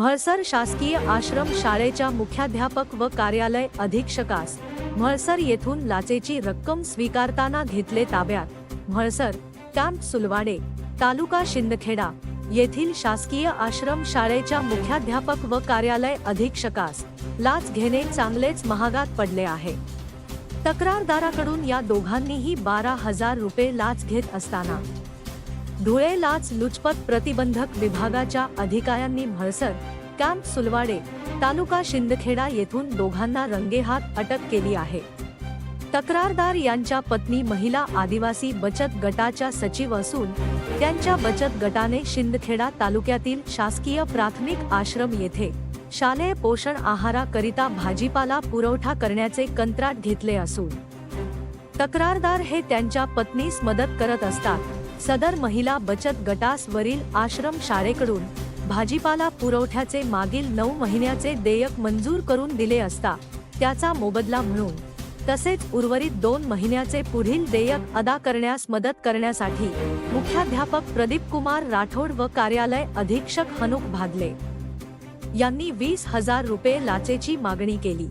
म्हळसर शासकीय आश्रम शाळेच्या मुख्याध्यापक व कार्यालय अधीक्षकास म्हळसर येथून लाचेची रक्कम स्वीकारताना घेतले ताब्यात. म्हळसर कॅम्प सुलवाडे तालुका शिंदखेडा येथील शासकीय आश्रम शाळेच्या मुख्याध्यापक व कार्यालय अधीक्षकास लाच घेणे चांगलेच महागात पडले आहे. तक्रारदाराकडून या दोघांनीही बारा हजार रुपये लाच घेत असताना धुळे लाच लुचपत प्रतिबंधक विभागाच्या अधिकाऱ्यांनी म्हळसर कॅम्प सुलवाडे तालुका शिंदखेडा येथून दोघांना रंगेहात अटक केली आहे. तक्रारदार यांच्या पत्नी महिला आदिवासी बचत गटाच्या सचिव असून त्यांच्या बचत गटाने शिंदखेडा तालुक्यातील शासकीय प्राथमिक आश्रम येथे शालेय पोषण आहाराकरिता भाजीपाला पुरवठा करण्याचे कंत्राट घेतले असून. तक्रारदार हे त्यांच्या पत्नीस मदत करत असतात. सदर महिला बचत गटास वरील आश्रम शाळेकडून भाजीपाला पुरवठ्याचे मागील नऊ महिन्याचे देयक मंजूर करून दिले असता त्याचा मोबदला म्हणून तसेच उर्वरित दोन महिन्याचे पुढील देयक अदा करण्यास मदत करण्यासाठी मुख्याध्यापक प्रदीप कुमार राठोड व कार्यालय अधीक्षक हनुक भागले यांनी वीस हजार रुपये लाचेची मागणी केली.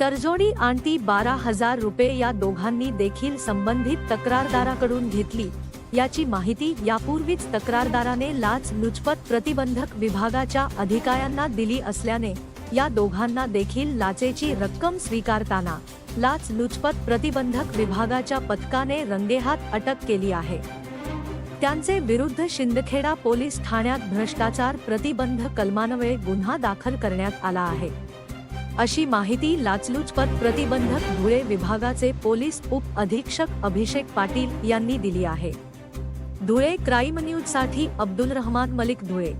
तरजोडी आणती बारा हजार रुपये या दोघांनी देखील संबंधित तक्रारदाराकडून घेतली. याची माहिती यापूर्वीच तक्रारदाराने लाच लुचपत प्रतिबंधक विभागाच्या अधिकाऱ्यांना दिली असल्याने या दोघांना देखील लाचेची रक्कम स्वीकारताना लाच लुचपत प्रतिबंधक विभागाच्या पथकाने रंगेहात अटक केली आहे. त्यांचे विरुद्ध शिंदखेडा पोलीस ठाण्यात भ्रष्टाचार प्रतिबंध कलमान्वये गुन्हा दाखल करण्यात आला आहे. अशी माहिती लाचलुचपत प्रतिबंधक धुळे विभागाचे पोलीस उप अधीक्षक अभिषेक पाटील यांनी दिली आहे. धुळे क्राईम न्यूजसाठी अब्दुल रहमान मलिक धुळे.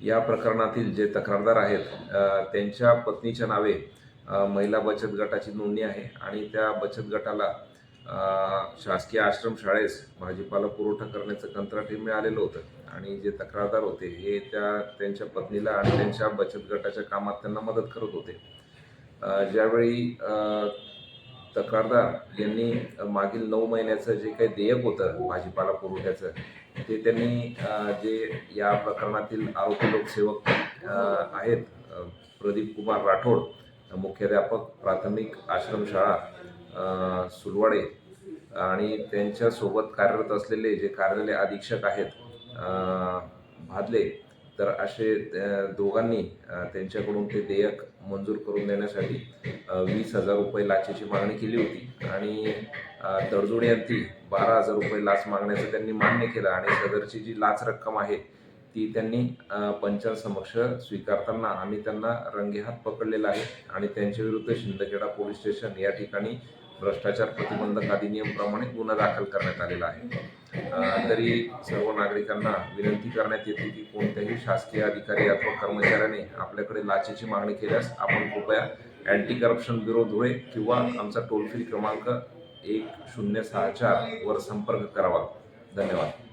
या प्रकरणातील जे तक्रारदार आहेत त्यांच्या पत्नीच्या नावे महिला बचत गटाची नोंदणी आहे आणि त्या बचत गटाला शासकीय आश्रम शाळेस भाजीपाला पुरवठा करण्याचं कंत्राटही मिळालेलं होतं आणि जे तक्रारदार होते हे त्या त्यांच्या पत्नीला आणि त्यांच्या बचत गटाच्या कामात त्यांना मदत करत होते. ज्यावेळी तक्रारदार यांनी मागील नऊ महिन्याचं जे काही देयक होतं भाजीपाला पुरवठ्याचं ते त्यांनी जे या प्रकरणातील आरोपी लोकसेवक आहेत प्रदीप कुमार राठोड मुख्याध्यापक प्राथमिक आश्रमशाळा सुलवाडे आणि त्यांच्यासोबत कार्यरत असलेले जे कार्यालय अधीक्षक आहेत भादले तर असे दोघांनी त्यांच्याकडून ते देयक मंजूर करून देण्यासाठी वीस हजार रुपये लाचेची मागणी केली होती. आणि अ, बारा हजार रुपये लाच मागण्याचं त्यांनी मान्य केलं. आणि सदरची जी लाच रक्कम आहे ती त्यांनी पंचांसमक्ष स्वीकारताना आम्ही त्यांना रंगेहात पकडलेलं आहे. आणि त्यांच्या विरुद्ध शिंदखेडा पोलीस स्टेशन या ठिकाणी भ्रष्टाचार प्रतिबंधक अधिनियमप्रमाणे गुन्हा दाखल करण्यात आलेला आहे. तरी सर्व नागरिकांना विनंती करण्यात येते की कोणत्याही शासकीय अधिकारी अथवा कर्मचाऱ्याने आपल्याकडे लाचेची मागणी केल्यास आपण कृपया अँटी करप्शन ब्युरो धुळे किंवा आमचा टोल फ्री क्रमांक एक शून्य सहा चार वर संपर्क करावा. धन्यवाद.